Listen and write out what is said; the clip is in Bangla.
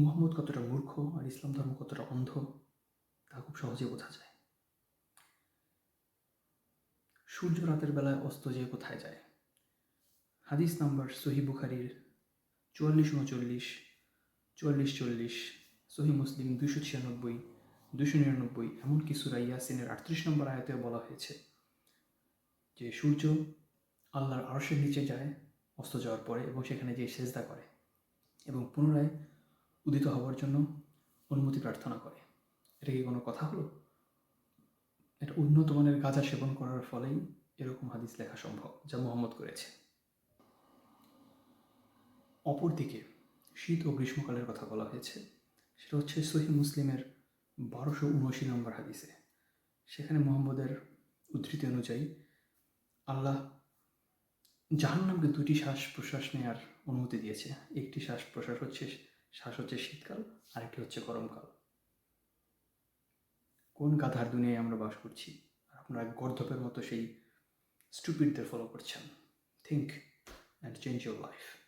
মুহাম্মদ কতটা মূর্খ আর ইসলাম ধর্ম কতটা অন্ধ, তা খুব সহজে বোঝা যায়। সূর্য রাতের বেলায় অস্ত যেয়ে কোথায় যায়? হাদিস নাম্বার সহি বুখারির চুয়াল্লিশ উনচল্লিশ, চুয়াল্লিশ চল্লিশ, সহি মুসলিম দুশো ছিয়ানব্বই দুশো নিরানব্বই, এমনকি সুরা ইয়াসিনের আটত্রিশ নম্বর আয়তেও বলা হয়েছে যে সূর্য আল্লাহর আরশের নিচে যায়, অস্ত যাওয়ার পরে এবং সেখানে যে সেজদা করে এবং পুনরায় উদিত হওয়ার জন্য অনুমতি প্রার্থনা করে। এটা কি কোনো কথা হলো? এটা উন্নত মানের গাঁজা সেবন করার ফলেই এরকম হাদিস লেখা সম্ভব যা মোহাম্মদ করেছে। অপরদিকে শীত ও গ্রীষ্মকালের কথা বলা হয়েছে, সেটা হচ্ছে সহি মুসলিমের বারোশো উনআশি নম্বর হাদিসে। সেখানে মোহাম্মদের উদ্ধৃতি অনুযায়ী আল্লাহ জাহান্নামকে দুটি শ্বাস প্রশ্বাস নেওয়ার অনুমতি দিয়েছে। একটি শ্বাস প্রশ্বাস হচ্ছে শ্বাস হচ্ছে শীতকাল, আরেকটি হচ্ছে গরমকাল। কোন গাধার দুনিয়ায় আমরা বাস করছি? আর আপনারা গর্ধপের মতো সেই স্টুপিডদের ফলো করছেন। Think and change your life